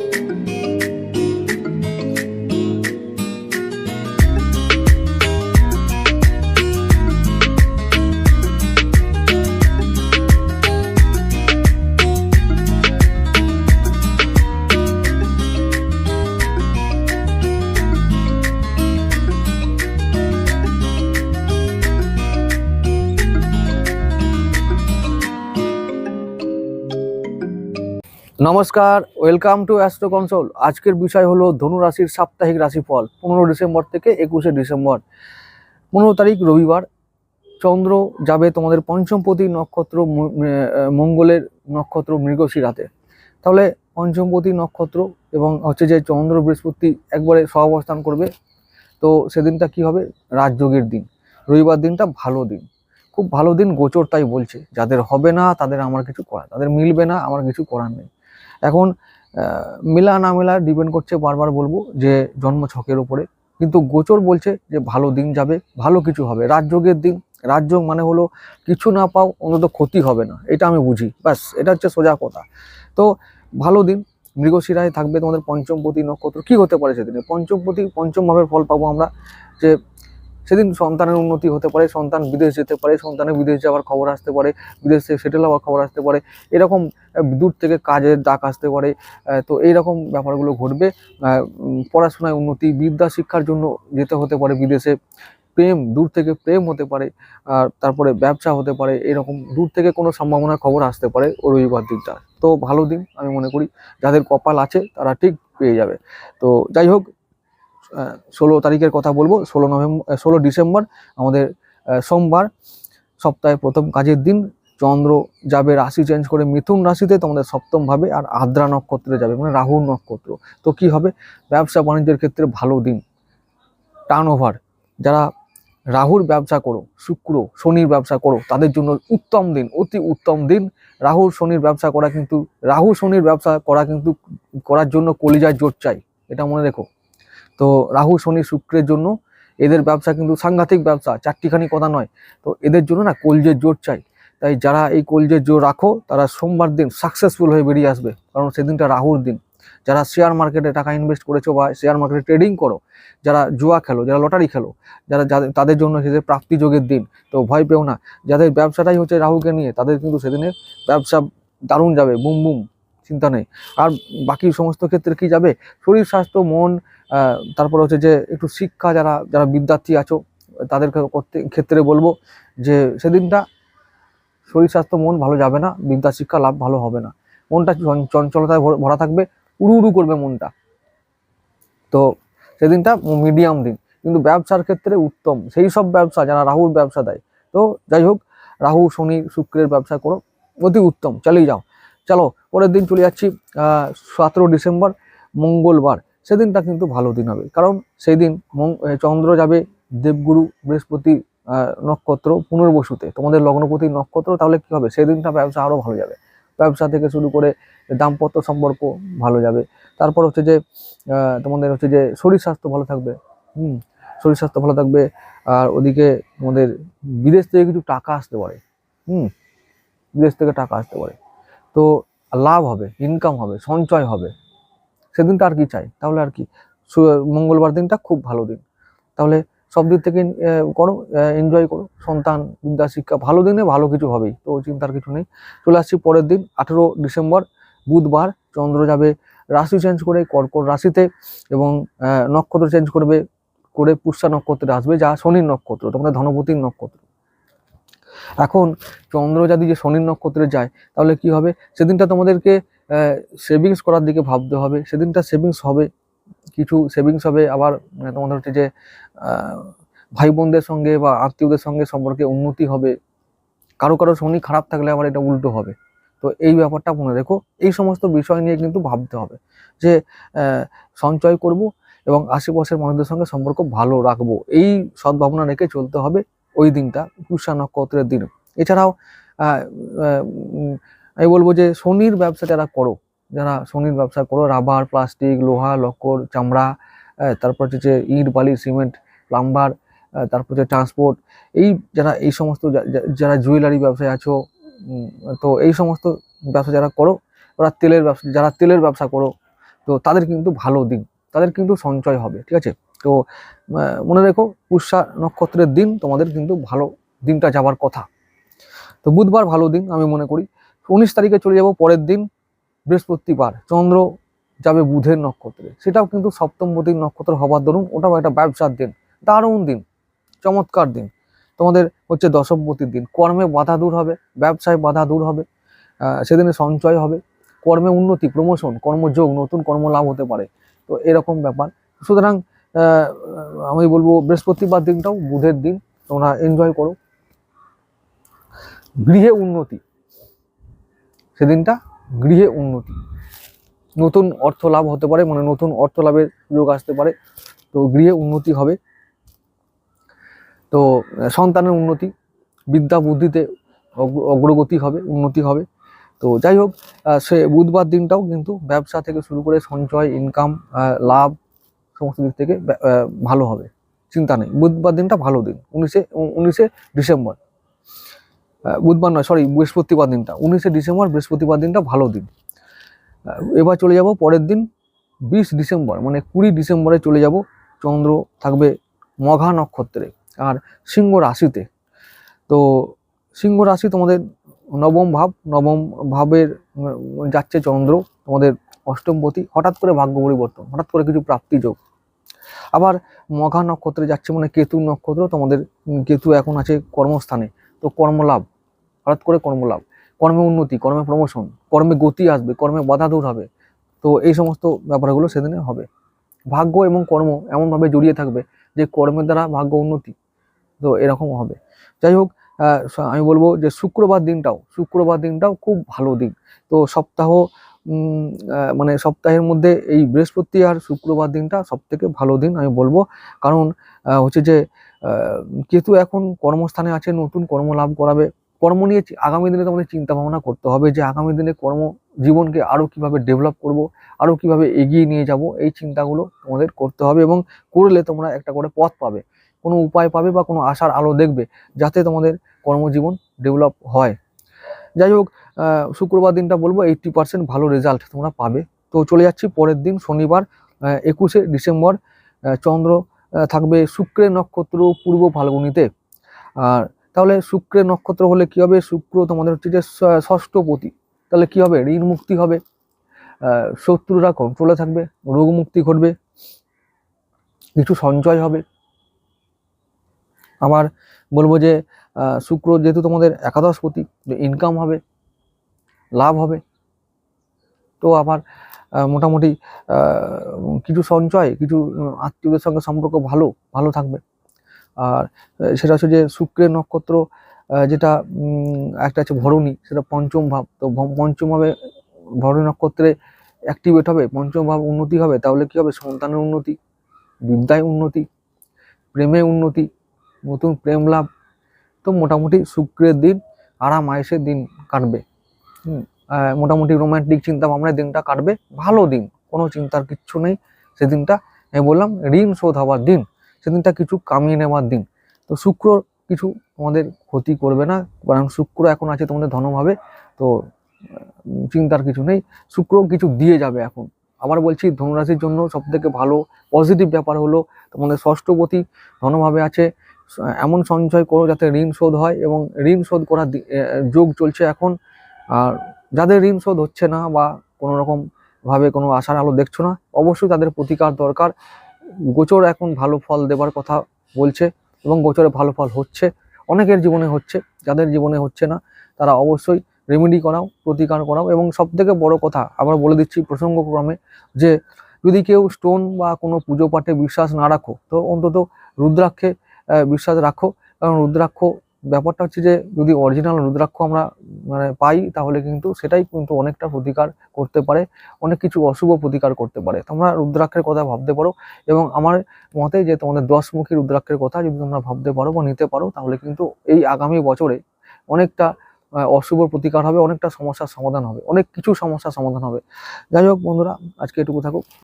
you. নমস্কার welcome to astro console আজকের বিষয় হলো ধনু রাশির সাপ্তাহিক রাশিফল, পনেরো ডিসেম্বর থেকে একুশে ডিসেম্বর। পনেরো তারিখ রবিবার, চন্দ্র যাবে তোমাদের পঞ্চমপতি নক্ষত্র মঙ্গলের নক্ষত্র মৃগশিরাতে তাহলে পঞ্চমপতি নক্ষত্র এবং হচ্ছে যে চন্দ্র বৃহস্পতি একবারে সহাবস্থান করবে। তো সেদিনটা কি হবে? রাজযোগের দিন। রবিবার দিনটা ভালো দিন। খুব ভালো দিন, গোচর তাই বলছে। যাদের হবে না, তাদের আমার কিছু করা তাদের মিলবে না, আমার কিছু করার নেই। এখন মেলা না মেলা ডিপেন্ড করছে বারবার বলব যে জন্ম ছকের উপরে। কিন্তু গোচর বলছে যে ভালো দিন যাবে, ভালো কিছু হবে। রাজযোগের দিন, রাজযোগ মানে হলো কিছু না পাও অন্তত ক্ষতি হবে না, এটা আমি বুঝি। ব্যাস, এটা হচ্ছে সোজা কথা। তো ভালো দিন, মৃগশিরায় থাকবে তোমাদের পঞ্চমপতি নক্ষত্র কি হতে পারে সেদিনে? পঞ্চমপতি পঞ্চমভাবে ফল পাবো আমরা যে সেদিন সন্তানের উন্নতি হতে পারে, সন্তান বিদেশ যেতে পারে, সন্তানের বিদেশ যাওয়ার খবর আসতে পারে, বিদেশে সেটেল হওয়ার খবর আসতে পারে, এরকম দূর থেকে কাজের ডাক আসতে পারে তো এইরকম ব্যাপারগুলো ঘটবে। পড়াশোনায় উন্নতি, বিদ্যা, শিক্ষার জন্য যেতে হতে পারে বিদেশে। প্রেম, দূর থেকে প্রেম হতে পারে, আর তারপরে ব্যবসা হতে পারে, এরকম দূর থেকে কোনো সম্ভাবনার খবর আসতে পারে রবিবার দিনটা। তো ভালো দিন, আমি মনে করি, যাদের কপাল আছে তারা ঠিক পেয়ে যাবে। তো যাই হোক ষোলো তারিখের কথা বলব, ষোলো নভেম্বর ষোলো ডিসেম্বর, আমাদের সোমবার, সপ্তাহে প্রথম কাজের দিন, চন্দ্র যাবে রাশি চেঞ্জ করে মিথুন রাশিতে, তোমাদের সপ্তম ভাবে, আর আদ্রা নক্ষত্রে যাবে মানে রাহুর নক্ষত্র। তো কি হবে? ব্যবসা বাণিজ্যের ক্ষেত্রে ভালো দিন। টার্ন ওভার যারা রাহুর ব্যবসা করো, শুক্র, শনির ব্যবসা করো, তাদের জন্য উত্তম দিন, অতি উত্তম দিন। রাহুর শনির ব্যবসা করা কিন্তু, রাহু, শনির ব্যবসা করা কিন্তু, করার জন্য কলিজায় জোর চাই। এটা মনে রেখো। তো রাহু শনি, শুক্রের জন্য এদের ব্যবসা কিন্তু সাংঘাতিক ব্যবসা, চারটিখানি কথা নয়। তো এদের জন্য না কলজের জোর চাই। তাই যারা এই কলজের জোর রাখো, তারা সোমবার দিন সাকসেসফুল হয়ে বেরিয়ে আসবে। কারণ সেদিনটা রাহুর দিন। যারা শেয়ার মার্কেটে টাকা ইনভেস্ট করেছ বা শেয়ার মার্কেটে ট্রেডিং করো, যারা জুয়া খেলো, যারা লটারি খেলো, যারা তাদের জন্য হচ্ছে যে প্রাপ্তি যোগের দিন, তো ভয় পেও না। যাদের ব্যবসাটাই হচ্ছে রাহুকে নিয়ে, তাদের কিন্তু সেদিনে ব্যবসা দারুণ যাবে, বুম বুম। চিন্তা নেই। আর বাকি সমস্ত ক্ষেত্রে কি যাবে? শরীর, স্বাস্থ্য, মন তারপর হচ্ছে যে একটু শিক্ষা, যারা যারা বিদ্যার্থী আছো তাদের ক্ষেত্রে বলব যে সেদিনটা শরীর, স্বাস্থ্য, মন ভালো যাবে না বিদ্যা শিক্ষা লাভ ভালো হবে না। মনটা চঞ্চলতায় ভরা থাকবে উড়ু উড়ু করবে মনটা। তো সেদিনটা মিডিয়াম দিন। কিন্তু ব্যবসার ক্ষেত্রে উত্তম। সেই সব ব্যবসা, যারা রাহুর ব্যবসা দেয়। তো যাই হোক, রাহু, শনি, শুক্রের ব্যবসা করো, অতি উত্তম। চালিয়ে যাও। চলো, পরের দিন চলে যাচ্ছি সতেরো ডিসেম্বর, মঙ্গলবার। সেদিনটা কিন্তু ভালো দিন হবে। কারণ সেই দিন চন্দ্র যাবে দেবগুরু বৃহস্পতি নক্ষত্র পুনর্বসুতে। তোমাদের লগ্নপতি নক্ষত্র, তাহলে কি হবে? সেই দিনটা ব্যবসা আরও ভালো যাবে। ব্যবসা থেকে শুরু করে দাম্পত্য সম্পর্ক ভালো যাবে। তারপর হচ্ছে যে তোমাদের হচ্ছে যে শরীর স্বাস্থ্য ভালো থাকবে। হুম, শরীর স্বাস্থ্য ভালো থাকবে। আর ওদিকে তোমাদের বিদেশ থেকে কিছু টাকা আসতে পারে। হুম, বিদেশ থেকে টাকা আসতে পারে। তো লাভ হবে ইনকাম হবে, সঞ্চয় হবে। সেদিনটা আর কি চাই? তাহলে আর কি মঙ্গলবার দিনটা খুব ভালো দিন। তাহলে সব দিক থেকে করো এনজয় করো। সন্তান, বিদ্যা, শিক্ষা, ভালো দিনে ভালো কিছু হবেই, তো চিন্তার কিছু নেই। চলে আসছি পরের দিন, আঠেরো ডিসেম্বর, বুধবার, চন্দ্র যাবে, রাশি চেঞ্জ করে কর্কট রাশিতে এবং নক্ষত্র চেঞ্জ করবে, করে পুষ্যা নক্ষত্রে আসবে, যা শনির নক্ষত্র তোমাদের ধনপতির নক্ষত্র। এখন চন্দ্র যদি যে শনির নক্ষত্রে যায়, তাহলে কি হবে? সেদিনটা তোমাদেরকে সেভিংস করার দিকে ভাবতে হবে। সেদিনটা সেভিংস হবে, কিছু সেভিংস হবে। আবার তোমাদের হচ্ছে যে ভাই বোনদের সঙ্গে বা আত্মীয়দের সঙ্গে সম্পর্কে উন্নতি হবে। কারও কারও শনি খারাপ থাকলে আবার এটা উল্টো হবে। তো এই ব্যাপারটা মনে রেখো। এই সমস্ত বিষয় নিয়ে কিন্তু ভাবতে হবে যে সঞ্চয় করব এবং আশেপাশের মানুষদের সঙ্গে সম্পর্ক ভালো রাখব। এই সদ্ভাবনা রেখে চলতে হবে। ওই দিনটা, পুষা নক্ষত্রের দিন। এছাড়াও আমি বলব যে শনির ব্যবসা যারা করো, যারা শনির ব্যবসা করো, রাবার, প্লাস্টিক, লোহা, লক্কর, চামড়া তারপর হচ্ছে যে ইট, বালি, সিমেন্ট, প্লাম্বার তারপর হচ্ছে ট্রান্সপোর্ট, এই যারা, এই সমস্ত যারা জুয়েলারি ব্যবসায় আছো তো এই সমস্ত ব্যবসা যারা করো, ওরা তেলের ব্যবসা, যারা তেলের ব্যবসা করো, তো তাদের কিন্তু ভালো দিন, তাদের কিন্তু সঞ্চয় হবে, ঠিক আছে? তো মনে রেখো, পুষ্যা নক্ষত্রের দিন তোমাদের কিন্তু ভালো দিনটা যাবার কথা। তো বুধবার ভালো দিন আমি মনে করি। উনিশ তারিখে চলে যাব, পরের দিন বৃহস্পতিবার, চন্দ্র যাবে বুধের নক্ষত্রে। সেটাও কিন্তু সপ্তমপতির নক্ষত্র হবার দরুন, ওটাও একটা ব্যবসার দিন, দারুণ দিন, চমৎকার দিন। তোমাদের হচ্ছে দশমপতির দিন, কর্মে বাধা দূর হবে, ব্যবসায় বাধা দূর হবে সেদিনে সঞ্চয় হবে, কর্মে উন্নতি প্রমোশন কর্মযোগ, নতুন কর্মলাভ হতে পারে। তো এরকম ব্যাপার। সুতরাং আমি বলব বৃহস্পতিবার দিনটাও বুধের দিন, তোমরা এনজয় করো। গৃহে উন্নতি। সেদিনটা গৃহে উন্নতি। নতুন অর্থ লাভ হতে পারে মানে নতুন অর্থ লাভের যোগ আসতে পারে। তো গৃহে উন্নতি হবে। তো, সন্তানের উন্নতি, বিদ্যা বুদ্ধিতে অগ্র- অগ্রগতি হবে, উন্নতি হবে। তো যাই হোক সে বুধবার দিনটাও কিন্তু ব্যবসা থেকে শুরু করে সঞ্চয় ইনকাম লাভ সমস্ত দিক থেকে ভালো হবে। চিন্তা নেই। বুধবার দিনটা ভালো দিন। উনিশে উনিশে ডিসেম্বর। বুধবার নয় সরি বৃহস্পতিবার দিনটা। উনিশে ডিসেম্বর, বৃহস্পতিবার দিনটা ভালো দিন। এবার চলে যাব পরের দিন, বিশ ডিসেম্বর মানে কুড়ি ডিসেম্বরে চলে যাব। চন্দ্র থাকবে মঘা নক্ষত্রে আর সিংহ রাশিতে। তো সিংহ রাশি তোমাদের নবম ভাব, নবম ভাবের যাচ্ছে চন্দ্র, তোমাদের অষ্টমপতি হঠাৎ করে ভাগ্য পরিবর্তন, হঠাৎ করে কিছু প্রাপ্তি যোগ। আবার মঘা নক্ষত্রে যাচ্ছে মানে কেতু নক্ষত্র, তোমাদের কেতু এখন আছে কর্মস্থানে, তো কর্মলাভ, হঠাৎ করে কর্মলাভ, কর্মে উন্নতি, কর্মে প্রমোশন কর্মে গতি আসবে, কর্মে বাধা দূর হবে, তো এই সমস্ত ব্যাপারগুলো সেদিনে হবে। ভাগ্য এবং কর্ম এমনভাবে জড়িয়ে থাকবে যে কর্মের দ্বারা ভাগ্য উন্নতি, তো এরকম হবে। যাই হোক আমি বলব যে শুক্রবার দিনটাও শুক্রবার দিনটাও খুব ভালো দিন তো সপ্তাহ মানে সপ্তাহের মধ্যে এই বৃহস্পতি আর শুক্রবার দিনটা সব থেকে ভালো দিন আমি বলব। কারণ হচ্ছে যে কেতু এখন কর্মস্থানে আছে, নতুন কর্ম লাভ করাবে। কর্ম নিয়ে আগামী দিনে তোমাদের চিন্তা ভাবনা করতে হবে যে, আগামী দিনে কর্ম জীবনকে আরও কীভাবে ডেভেলপ করব আরও কীভাবে এগিয়ে নিয়ে যাব, এই চিন্তাগুলো তোমাদের করতে হবে এবং করলে তোমরা একটা করে পথ পাবে। কোনো উপায় পাবে বা কোনো আশার আলো দেখবে, যাতে তোমাদের কর্মজীবন ডেভেলপ হয়। যাই হোক শুক্রবার দিনটা বলব এইটটি পার্সেন্ট ভালো রেজাল্ট তোমরা পাবে। তো চলে যাচ্ছি পরের দিন, শনিবার একুশে ডিসেম্বর চন্দ্র থাকবে শুক্রের নক্ষত্র পূর্ব ফাল্গুনিতে। আর তাহলে শুক্রের নক্ষত্র হলে কি হবে? শুক্র তোমাদের হচ্ছে যে ষষ্ঠপতি তাহলে কি হবে? ঋণ মুক্তি হবে। শত্রুরা কন্ট্রোলে থাকবে, রোগ মুক্তি ঘটবে, কিছু সঞ্চয় হবে। আবার বলব যে শুক্র যেহেতু তোমাদের একাদশপতি ইনকাম হবে, লাভ হবে, তো আবার মোটামুটি কিছু সঞ্চয়, কিছু আত্মীয়দের সঙ্গে সম্পর্ক ভালো ভালো থাকবে। আর সেটা হচ্ছে যে শুক্রের নক্ষত্র যেটা একটা আছে ভরণী, সেটা পঞ্চম ভাব, তো পঞ্চম ভাবে ভরণী নক্ষত্রে অ্যাক্টিভেট হবে, পঞ্চম ভাব উন্নতি হবে, তাহলে কি হবে? সন্তানের উন্নতি, বিদ্যায় উন্নতি, প্রেমে উন্নতি, নতুন প্রেম লাভ তো মোটামুটি শুক্রের দিন আরাম আয়েসের দিন কাটবে। মোটামুটি রোম্যান্টিক চিন্তা ভাবনার দিনটা কাটবে। ভালো দিন, কোনো চিন্তার কিচ্ছু নেই। সেদিনটা আমি বললাম, ঋণ শোধ হওয়ার দিন। সেদিনটা কিছু কামিয়ে নেওয়ার দিন। তো শুক্র কিছু তোমাদের ক্ষতি করবে না কারণ শুক্র এখন আছে তোমাদের ধনভাবে। তো চিন্তার কিছু নেই। শুক্র কিছু দিয়ে যাবে এখন। আবার বলছি, ধনুরাশির জন্য সব থেকে ভালো পজিটিভ ব্যাপার হলো তোমাদের ষষ্ঠপতি ধনভাবে আছে। এমন সঞ্চয় করো যাতে ঋণ শোধ হয় এবং ঋণ শোধ করার যোগ চলছে এখন। আর যাদের ঋণ শোধ হচ্ছে না বা কোনো রকম ভাবে কোনো আশার আলো দেখছ না, অবশ্যই তাদের প্রতিকার দরকার। গোচর এখন ভালো ফল দেবার কথা বলছে এবং গোচরে ভালো ফল হচ্ছে। অনেকের জীবনে হচ্ছে, যাদের জীবনে হচ্ছে না, তারা অবশ্যই রেমেডি করাও, প্রতিকার করাও এবং সব থেকে বড় কথা আবার বলে দিচ্ছি প্রসঙ্গক্রমে যে, যদি কেউ স্টোন বা কোনো পুজো পাঠে বিশ্বাস না রাখো, তো অন্তত রুদ্রাক্ষে বিশ্বাস রাখো। কারণ রুদ্রাক্ষ, ব্যাপারটা হচ্ছে যে যদি অরিজিনাল রুদ্রাক্ষ আমরা মানে পাই, তাহলে কিন্তু সেটাই কিন্তু অনেকটা প্রতিকার করতে পারে, অনেক কিছু অশুভ প্রতিকার করতে পারে। তোমরা রুদ্রাক্ষের কথা ভাবতে পারো এবং আমার মতে যে তোমাদের দশমুখী রুদ্রাক্ষের কথা যদি তোমরা ভাবতে পারো বা নিতে পারো, তাহলে কিন্তু এই আগামী বছরে অনেকটা অশুভ প্রতিকার হবে, অনেকটা সমস্যার সমাধান হবে, অনেক কিছু সমস্যার সমাধান হবে। যাই হোক বন্ধুরা, আজকে এটুকু থাকুক।